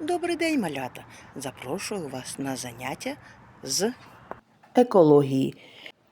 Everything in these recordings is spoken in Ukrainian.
Добрий день, малята! Запрошую вас на заняття з екології.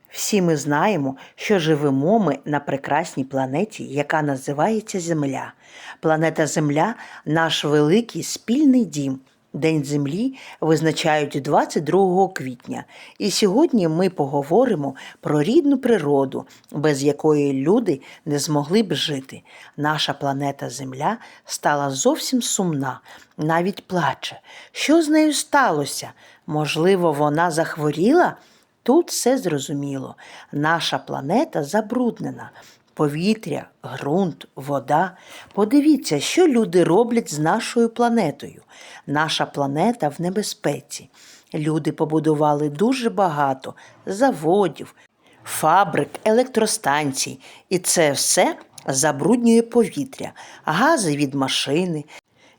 Всі ми знаємо, що живемо ми на прекрасній планеті, яка називається Земля. Планета Земля наш великий спільний дім. День Землі визначають 22 квітня. І сьогодні ми поговоримо про рідну природу, без якої люди не змогли б жити. Наша планета Земля стала зовсім сумна, навіть плаче. Що з нею сталося? Можливо, вона захворіла? Тут все зрозуміло. Наша планета забруднена. Повітря, ґрунт, вода. Подивіться, що люди роблять з нашою планетою. Наша планета в небезпеці. Люди побудували дуже багато заводів, фабрик, електростанцій. І це все забруднює повітря, гази від машини,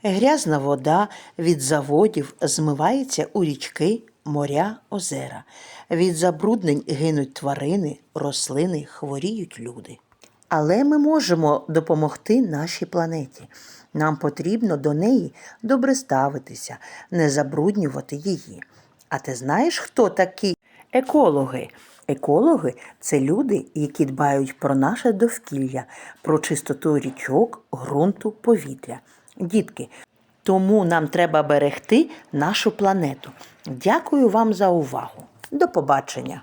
Грязна вода від заводів змивається у річки, моря, озера. Від забруднень гинуть тварини, рослини, хворіють люди. Але ми можемо допомогти нашій планеті. Нам потрібно до неї добре ставитися, не забруднювати її. А ти знаєш, хто такі екологи? Екологи це люди, які дбають про наше довкілля, про чистоту річок, ґрунту, повітря. Дітки, тому нам треба берегти нашу планету. Дякую вам за увагу. До побачення!